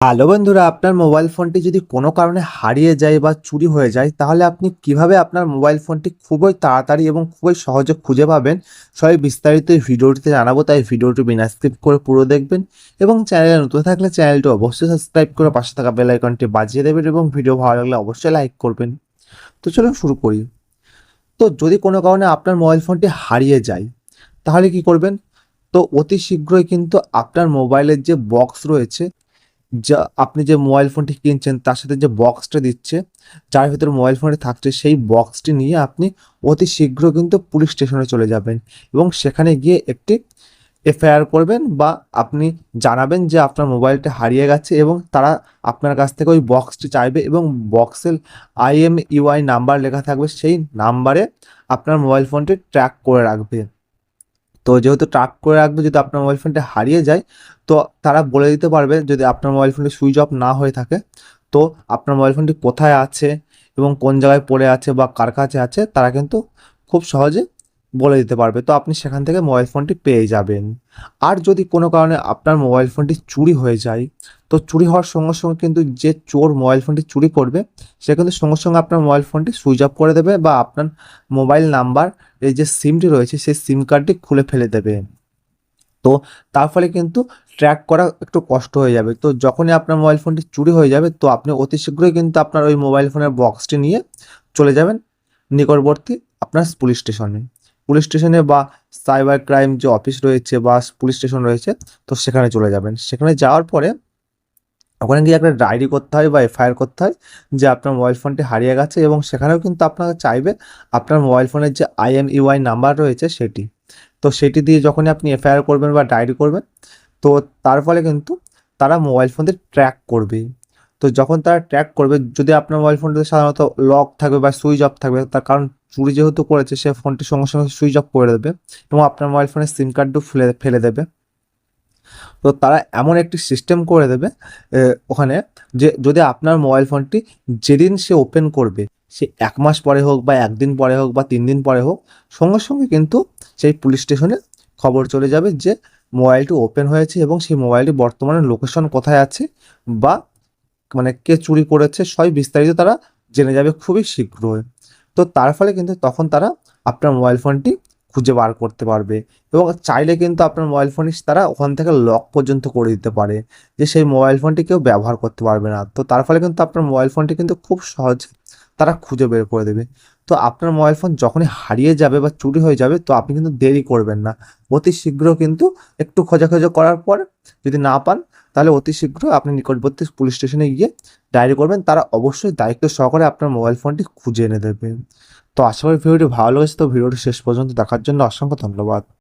Hello বন্ধুরা, আপনার mobile ফোনটি যদি কোনো কারণে হারিয়ে যায় বা চুরি হয়ে যায়, তাহলে আপনি কীভাবে আপনার মোবাইল ফোনটি খুবই তাড়াতাড়ি এবং খুবই সহজে খুঁজে পাবেন? সবাই বিস্তারিত ভিডিওটিতে জানাব, তাই ভিডিওটি বিনা স্কিপ করে পুরো দেখবেন। এবং চ্যানেলে নতুন থাকলে চ্যানেলটি অবশ্যই সাবস্ক্রাইব করে পাশে থাকা বেল আইকনটি বাজিয়ে দেবেন এবং ভিডিও ভালো লাগলে অবশ্যই লাইক করবেন। তো চলুন শুরু করি। তো যদি কোনো কারণে আপনার মোবাইল ফোনটি হারিয়ে যায়, তাহলে কি করবেন? তো অতি শীঘ্রই কিন্তু আপনার মোবাইলের যে বক্স রয়েছে যা আপনি যে মোবাইল ফোনটি কিনছেন, তার সাথে যে বক্সটা দিচ্ছে, যার ভিতরে মোবাইল ফোনটি থাকছে, সেই বক্সটি নিয়ে আপনি অতি শীঘ্র কিন্তু পুলিশ স্টেশনে চলে যাবেন এবং সেখানে গিয়ে একটি এফআইআর করবেন বা আপনি জানাবেন যে আপনার মোবাইলটা হারিয়ে গেছে এবং তারা আপনার কাছ থেকে ওই বক্সটি চাইবে এবং বক্সের আইএম ইউআই নাম্বার লেখা থাকবে, সেই নাম্বারে আপনার মোবাইল ফোনটি ট্র্যাক করে রাখবে। তো যেহেতু ট্রাক করে রাখবে যদি আপনার মোবাইল ফোনটা হারিয়ে যায়, তো তারা বলে দিতে পারবে যদি আপনার মোবাইল ফোনটি সুইচ অফ না হয়ে থাকে, তো আপনার মোবাইল ফোনটি কোথায় আছে এবং কোন জায়গায় পড়ে আছে বা কার কাছে আছে, তারা কিন্তু খুব সহজে বলে দিতে পারবে। তো আপনি সেখান থেকে মোবাইল ফোনটি পেয়ে যাবেন। আর যদি কোনো কারণে আপনার মোবাইল ফোনটি চুরি হয়ে যায়, তো চুরি হওয়ার সঙ্গে সঙ্গে কিন্তু যে চোর মোবাইল ফোনটি চুরি করবে, সে কিন্তু সঙ্গে সঙ্গে আপনার মোবাইল ফোনটি সুইচ অফ করে দেবে বা আপনার মোবাইল নাম্বার এই যে সিমটি রয়েছে, সেই সিম কার্ডটি খুলে ফেলে দেবে। তো তার ফলে কিন্তু ট্র্যাক করা একটু কষ্ট হয়ে যাবে। তো যখনই আপনার মোবাইল ফোনটি চুরি হয়ে যাবে, তো আপনি অতি শীঘ্রই কিন্তু আপনার ওই মোবাইল ফোনের বক্সটি নিয়ে চলে যাবেন নিকটবর্তী আপনার পুলিশ স্টেশনে পুলিশ স্টেশনে বা সাইবার ক্রাইম যে অফিস রয়েছে বা পুলিশ স্টেশন রয়েছে, তো সেখানে চলে যাবেন। সেখানে যাওয়ার পরে ওখানে গিয়ে একটা ডায়েরি করতে হয় বা এফআইআর করতে হয় যে আপনার মোবাইল ফোনটি হারিয়ে গেছে এবং সেখানেও কিন্তু আপনাকে চাইবে আপনার মোবাইল ফোনের যে আইএমইউআই নাম্বার রয়েছে সেটি। তো সেটি দিয়ে যখনই আপনি এফআইআর করবেন বা ডায়েরি করবেন, তো তার ফলে কিন্তু তারা মোবাইল ফোনটি ট্র্যাক করবে তো যখন তারা ট্র্যাক করবে, যদি আপনার মোবাইল ফোনটিতে সাধারণত লক থাকবে বা সুইচ অফ থাকবে, তার কারণ চুরি যেহেতু করেছে, সে ফোনটি সঙ্গে সঙ্গে সুইচ অফ করে দেবে এবং আপনার মোবাইল ফোনের সিম কার্ডও ফেলে ফেলে দেবে। তো তারা এমন একটি সিস্টেম করে দেবে ওখানে যে যদি আপনার মোবাইল ফোনটি যেদিন সে ওপেন করবে, সে এক মাস পরে হোক বা একদিন পরে হোক বা তিন দিন পরে হোক, সঙ্গে সঙ্গে কিন্তু সেই পুলিশ স্টেশনে খবর চলে যাবে যে মোবাইলটি ওপেন হয়েছে এবং সেই মোবাইলটি বর্তমানে লোকেশন কোথায় আছে বা মানে কে চুরি করেছে সবই বিস্তারিত তারা জেনে যাবে খুবই শীঘ্রই। তো তার ফলে কিন্তু তখন তারা আপনার মোবাইল ফোনটি খুঁজে বার করতে পারবে এবং চাইলে কিন্তু আপনার মোবাইল ফোনটি তারা ওখান থেকে লক পর্যন্ত করে দিতে পারে যে সেই মোবাইল ফোনটি কেউ ব্যবহার করতে পারবে না। তো তার ফলে কিন্তু আপনার মোবাইল ফোনটি কিন্তু খুব সহজ তারা খুঁজে বের করে দেবে। তো আপনার মোবাইল ফোন যখনই হারিয়ে যাবে বা চুরি হয়ে যাবে তো আপনি কিন্তু দেরি করবেন না। অতি শীঘ্র কিন্তু একটু খোঁজাখোঁজা করার পর যদি না পান তাহলে অতি শীঘ্র আপনি নিকটবর্তী পুলিশ স্টেশনে গিয়ে ডায়েরি করবেন। তারা অবশ্যই দায়িত্ব সহকারে আপনার মোবাইল ফোনটি খুঁজে এনে দেবে। তো আশা করি ভিডিওটি ভালো লেগেছে। তো ভিডিওটি শেষ পর্যন্ত দেখার জন্য অসংখ্য ধন্যবাদ।